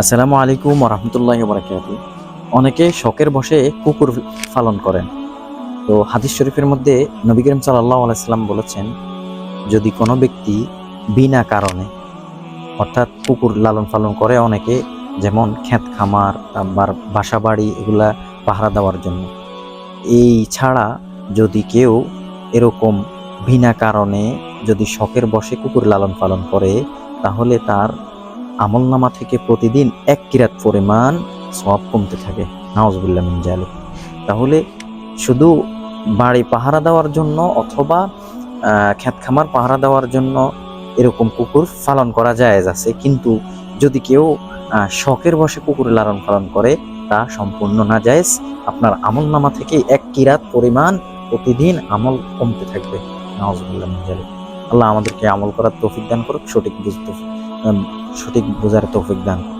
আসসালামু আলাইকুম রহমতুল্লাহ বরাকাত অনেকে শখের বসে কুকুর পালন করেন। তো হাদিস শরীফের মধ্যে নবী করিম সাল্লাহ আলাইসাল্লাম বলেছেন, যদি কোনো ব্যক্তি বিনা কারণে অর্থাৎ কুকুর লালন পালন করে অনেকে, যেমন ক্ষেত খামার, আবার বাসা বাড়ি, এগুলা পাহারা দেওয়ার জন্য। এই ছাড়া যদি কেউ এরকম বিনা কারণে যদি শখের বসে কুকুর লালন পালন করে, তাহলে তার আমলনামা থেকে প্রতিদিন এক কিরাত পরিমাণ সব কমতে থাকে। নাওজবুল্লাহ মিন জালিক তাহলে শুধু বাড়ি পাহারা দেওয়ার জন্য অথবা ক্ষেত খামার পাহারা দেওয়ার জন্য এরকম কুকুর পালন করা যায় আছে। কিন্তু যদি কেউ শখের বসে কুকুর লালন পালন করে তা সম্পূর্ণ না যায় আপনার আমল নামা থেকে এক কিরাত পরিমাণ প্রতিদিন আমল কমতে থাকবে। জালিক আল্লাহ আমাদেরকে আমল করার তৌফিক দান করুক সঠিক বুঝতে উম, সঠিক বোঝার তৌফিক দান।